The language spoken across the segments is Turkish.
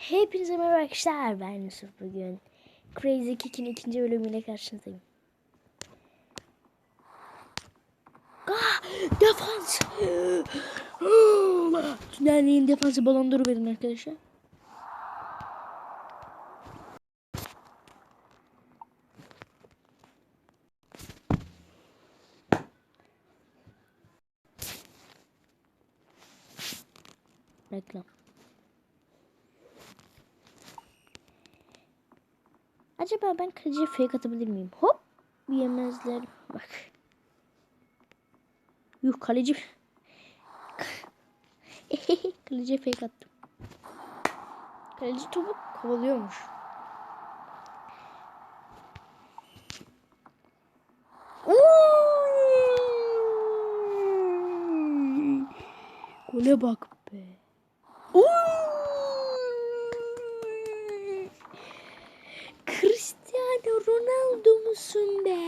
Hepinize merhaba arkadaşlar. Ben Yusuf bugün. Crazy Kick'in ikinci bölümüyle karşınızdayım. Ah, defans. Tünelliğin defansı balon verin arkadaşlar. Acaba ben kaleciye fake atabilir miyim? Hop yemezler. Bak. Yuh kaleci. kaleciye fake attım. Kaleci topu kovalıyormuş. Gole bak be. Oy! Cristiano Ronaldo musun be?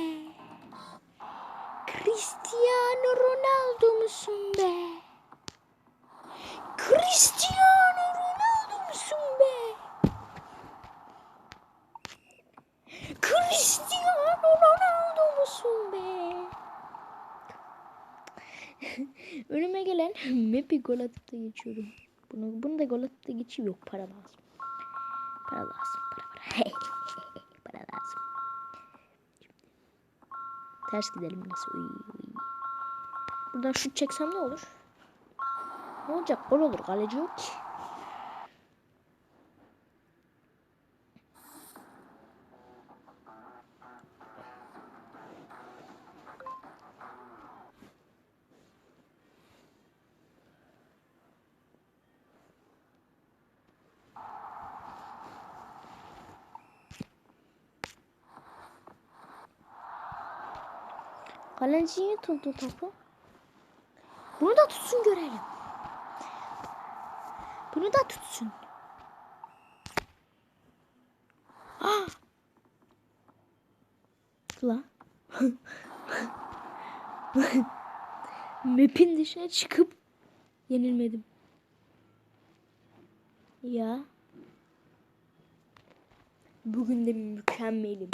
Cristiano Ronaldo musun be? Cristiano Ronaldo musun be? Cristiano Ronaldo musun be? Önüme gelen map'i gol atıp da geçiyorum. Bunu, bunu da gol atıp da geçeyim yok para lazım. Para lazım Ters gidelim nasıl? Uy. Buradan şut çeksem ne olur? Ne olacak? Gol olur. Kaleci yok ki. Kaleciye tuttu topu. Bunu da tutsun görelim. Bunu da tutsun. Ah! La. Map'in dışına çıkıp yenilmedim. Ya. Bugün de mükemmelim.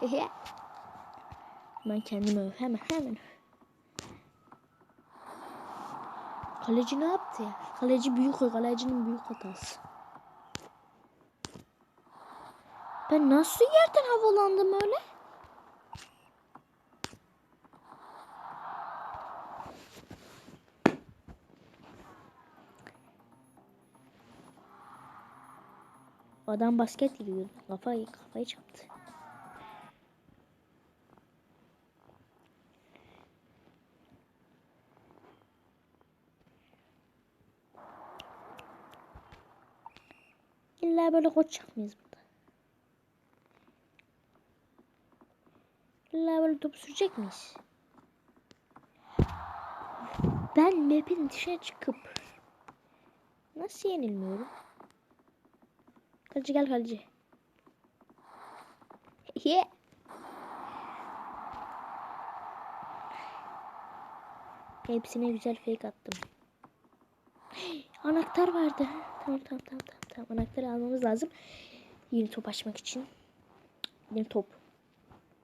Hehe. Ben kendimi. Hemen hemen. Kaleci ne yaptı ya? Kaleci büyük kalecinin büyük hatası. Ben nasıl yerden havalandım öyle? Adam basket giriyordu. Kafayı, kafayı çarptı. İlla böyle koşacak mıyız burada? İlla böyle top sürecek miyiz? Ben map'in dışına çıkıp nasıl yenilmiyorum? Kaleci gel kaleci. Yeah. Hepsine güzel fake attım. Anahtar vardı. Tamam tamam tamam tamam. Tamam. Anahtarı almamız lazım. Yeni top açmak için. Yeni top.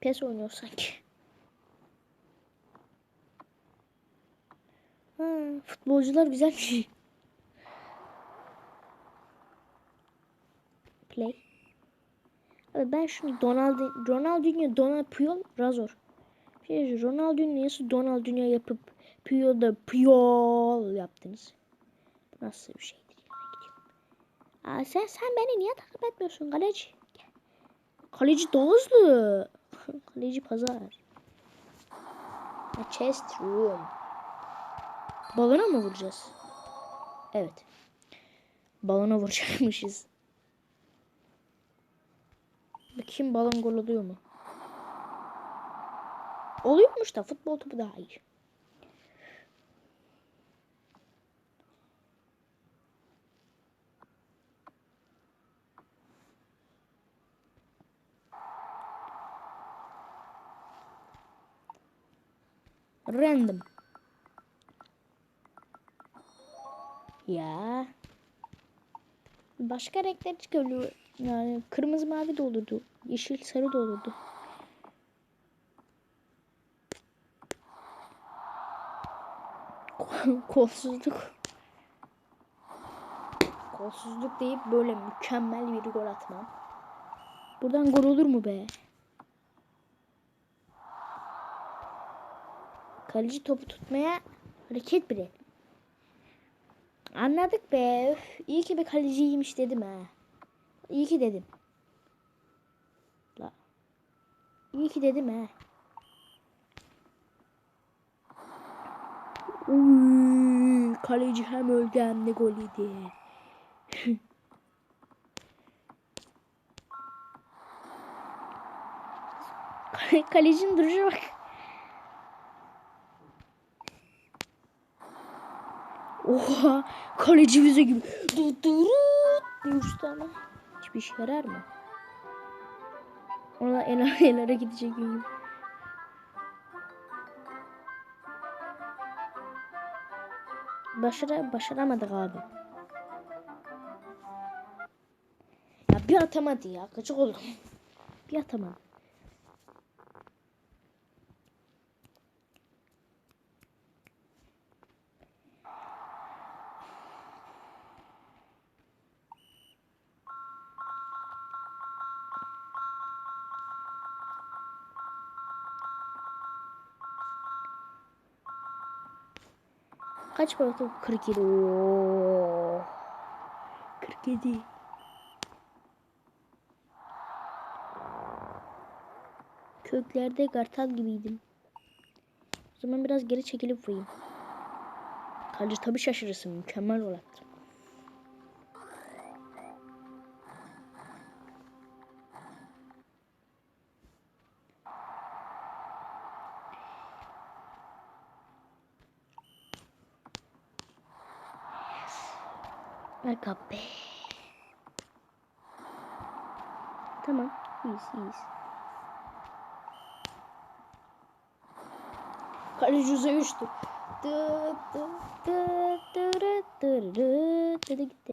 Pes oynuyor sanki. Ha, futbolcular güzel şey. Play. Abi ben şunu Donald Ronaldinho, Donald Puyol, Razor. Şey, Ronaldinho nasıl Donaldinho yapıp Puyol da Puyol yaptınız? Nasıl bir ya Aa, sen sen beni niye takip etmiyorsun kaleci? Kaleci hızlı. kaleci pazar. A chest room. Balona mı vuracağız? Evet. Balona vuracakmışız. Bakayım balon gol oluyor mu? Oluyormuş da futbol topu daha iyi. Random. Ya. Başka renkler çıkabiliyor. Yani kırmızı mavi de olurdu. Yeşil sarı da olurdu. Kolsuzluk. Kolsuzluk deyip böyle mükemmel bir gol atmam. Buradan gol olur mu be? Kaleci topu tutmaya hareket bile. Anladık be. Üf, iyi ki bir kaleciymiş dedim ha. İyi ki dedim. La. İyi ki dedim ha. Uy, kaleci hem öldü hem de gol yedi. Kale- Kalecinin duruşuna bak. Oha kaleci bize gibi. Uçtu ama. Hiçbir işe yarar mı? Ona el, el gidecek gibi. Başara, başaramadık abi. Ya bir atamadı ya. Gıcık oldum. Bir atamadı. Kaç top? 47. Oo. 47. Köklerde kartal gibiydim. O zaman biraz geri çekilip vurayım. Kaleci tabii şaşırırsın. Mükemmel gol Aga be. Tamam. iyiyiz iyiyiz. Kaleci yüze uçtu. Dı gitti.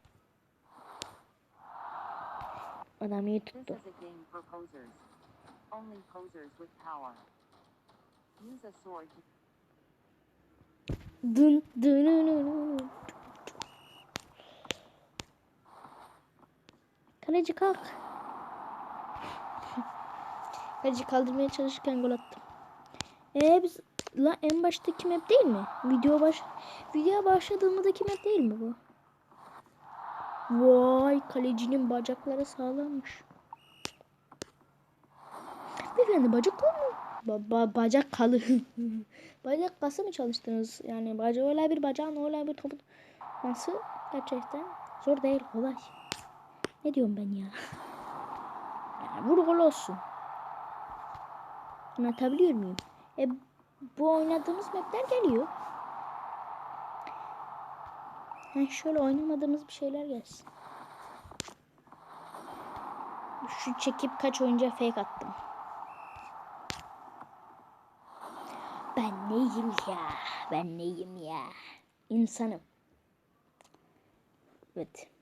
Adam iyi tuttu. is a game for posers. Kaleci kalk. Kaleci kaldırmaya çalışırken gol attım. Ee biz la en baştaki map değil mi? Video baş video başladığımızdaki map değil mi bu? Vay kalecinin bacakları sağlammış. Beyefendi bacak kolu mu? Ba- ba- bacak kalı. bacak kası mı çalıştınız? Yani bacak öyle bir bacağın öyle bir topu nasıl gerçekten zor değil kolay. Ne diyorum ben ya? Yani vur gol olsun. Anlatabiliyor muyum? E, bu oynadığımız mapler geliyor. Ha, şöyle oynamadığımız bir şeyler gelsin. Şu çekip kaç oyuncuya fake attım. Ben neyim ya? Ben neyim ya? İnsanım. Evet.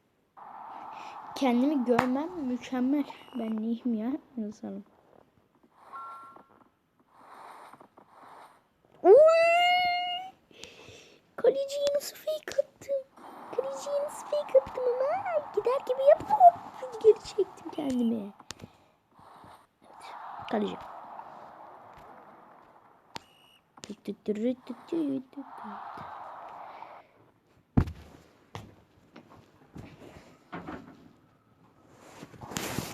Kendimi görmem mükemmel. Ben neyim ya? İnsanım. Uy! Kaleciyi nasıl fake attım? Kaleciyi nasıl fake attım ama gider gibi yapıp hop geri çektim kendimi. Evet. Kaleci. Tüt tüt tüt tüt tüt tüt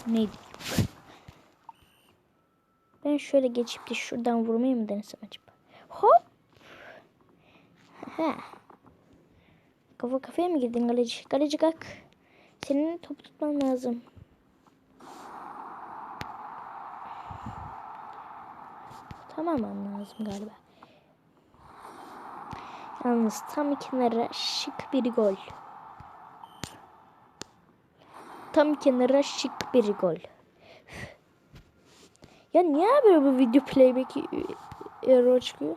Neydi? Ben şöyle geçip de şuradan vurmayı mı denesem acaba? Hop. Ha. Kafa kafaya mı girdin kaleci? Kaleci kalk. Senin top tutman lazım. Tamamen lazım galiba. Yalnız tam kenara şık bir gol. Tam kenara şık bir gol. Ya niye böyle bu video playback error çıkıyor?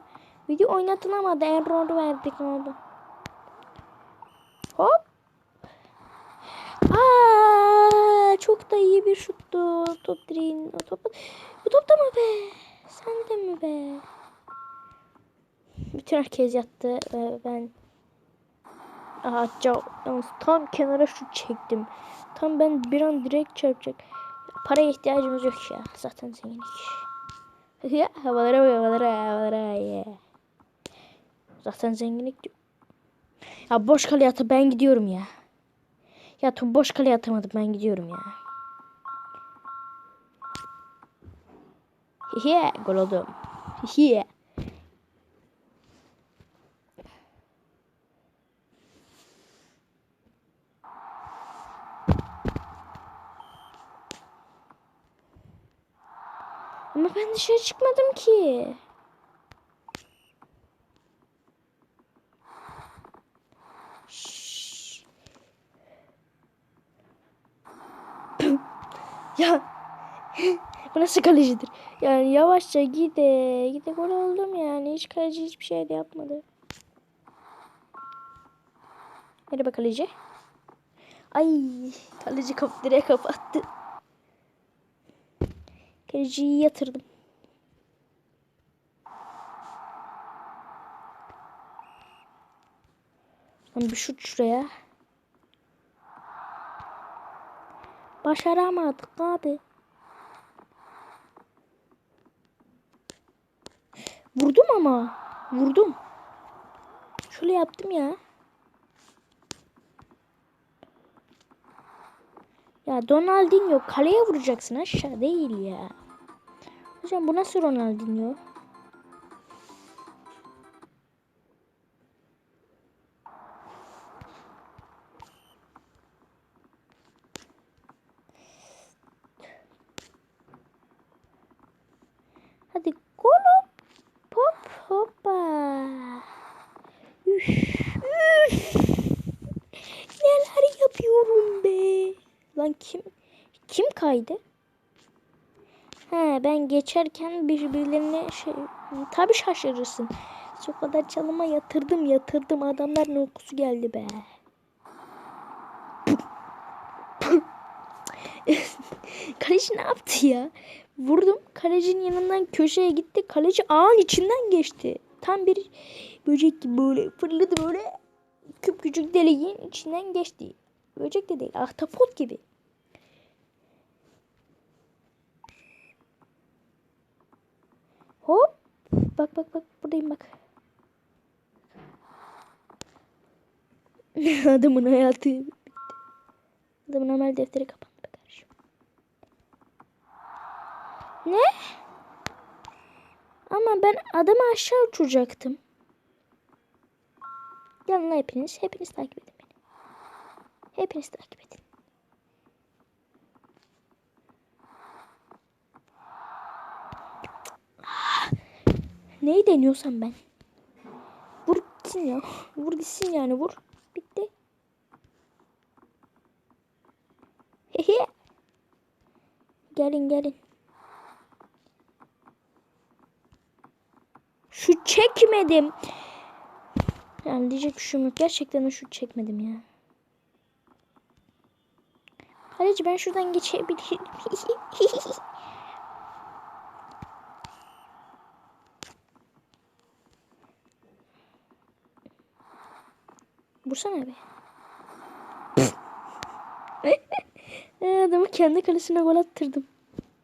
Video oynatılamadı. Error verdik oldu? Hop. Aa şut da iyi bir şuttu. Top direğin. O top, bu top da mı be? Sen de mi be? Bütün herkes yattı ve ben Aha, ca- yalnız tam kenara şut çektim. Tam ben bir an direkt çarpacak. Paraya ihtiyacımız yok ya. Zaten zenginik. Ya havalara havalara havalara ya. Zaten zenginlik. Ya boş kaleye atı ben gidiyorum ya. Ya top boş kaleye atamadım ben gidiyorum ya. Hihi gol oldum. Hihi. Ama ben dışarı çıkmadım ki. Ya bu nasıl kalecidir? Yani yavaşça gide gide gol oldum yani hiç kaleci hiçbir şey de yapmadı. Merhaba kaleci. Ay kaleci kap direğe kapattı. Kaleciyi yatırdım. Lan bir şut şuraya. Başaramadık abi. Vurdum ama. Vurdum. Şöyle yaptım ya. Ya Donaldinho kaleye vuracaksın aşağı değil ya. Hocam bu nasıl Ronaldinho? Hadi gol hop hop hoppa. Üf. Neler yapıyorum be. Lan kim kim kaydı? He ben geçerken birbirlerine şey tabi şaşırırsın. O kadar çalıma yatırdım yatırdım adamların uykusu geldi be. Kaleci ne yaptı ya? Vurdum. Kalecinin yanından köşeye gitti. Kaleci ağın içinden geçti. Tam bir böcek gibi böyle fırladı böyle. Küp küçük deliğin içinden geçti. Böcek de değil. Ahtapot gibi. Hop. Bak bak bak buradayım bak. Adamın hayatı bitti. Adamın amel defteri kapandı kardeşim. Ne? Ama ben adamı aşağı uçuracaktım. Lan hepiniz. Hepiniz takip edin beni. Hepiniz takip edin. Neyi deniyorsam ben. Vur gitsin ya. Vur gitsin yani vur. Bitti. Hehe. gelin gelin. Şu çekmedim. Yani diyecek şeyim yok. Gerçekten şu çekmedim ya. Kaleci ben şuradan geçebilirim. Vursana be. Ee, Adamı kendi kalesine gol attırdım.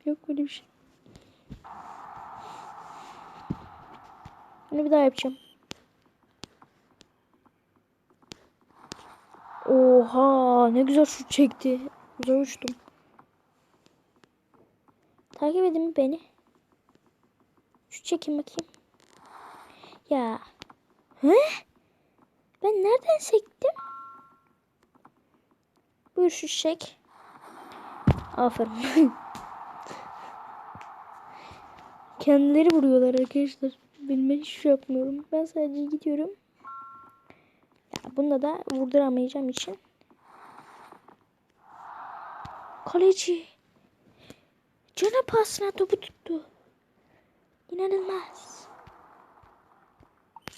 Yok böyle bir şey. Bunu bir daha yapacağım. Oha ne güzel şut çekti. Güzel uçtum. Takip edin mi beni? Şut çekin bakayım. Ya. He? Ben nereden sektim? Buyur şu çek. Aferin. Kendileri vuruyorlar arkadaşlar. Bilme hiç şey yapmıyorum. Ben sadece gidiyorum. Ya bunda da vurduramayacağım için. Kaleci. Cana pasına topu tuttu. İnanılmaz.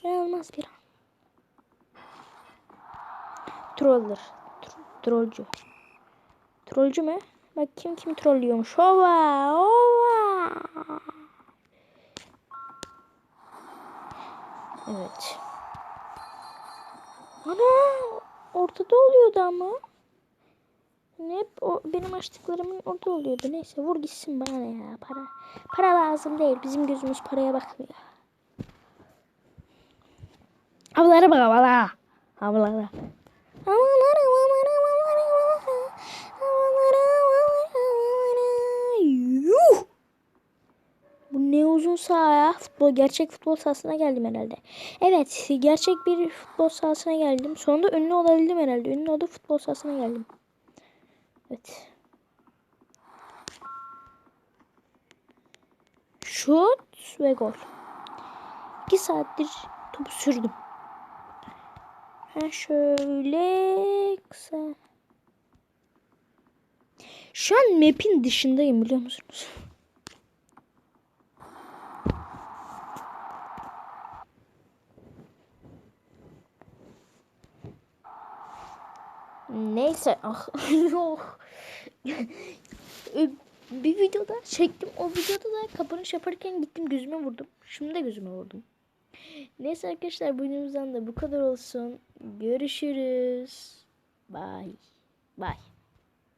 İnanılmaz bir an. Troller. Tro trollcü. Trollcü mü? Bak kim kim trollüyormuş. Hova hova. Evet. Ana ortada oluyordu ama. Ne hep o benim açtıklarımın orada oluyordu. Neyse vur gitsin bana ya para. Para lazım değil. Bizim gözümüz paraya bakmıyor. Havalara bak havalara. Havalara. Yuh! Bu uzun saha. Futbol, gerçek futbol sahasına geldim herhalde. Evet gerçek bir futbol sahasına geldim. Sonunda ünlü olabildim herhalde. Ünlü oldu futbol sahasına geldim. Evet. Şut ve gol. 2 saattir topu sürdüm. Ha şöyle kısa. Şu an map'in dışındayım biliyor musunuz? Neyse. Ah. Yok. Ö- bir videoda çektim. O videoda da kapanış yaparken gittim gözüme vurdum. Şimdi de gözüme vurdum. Neyse arkadaşlar bu videomuzdan da bu kadar olsun. Görüşürüz. Bye. Bye.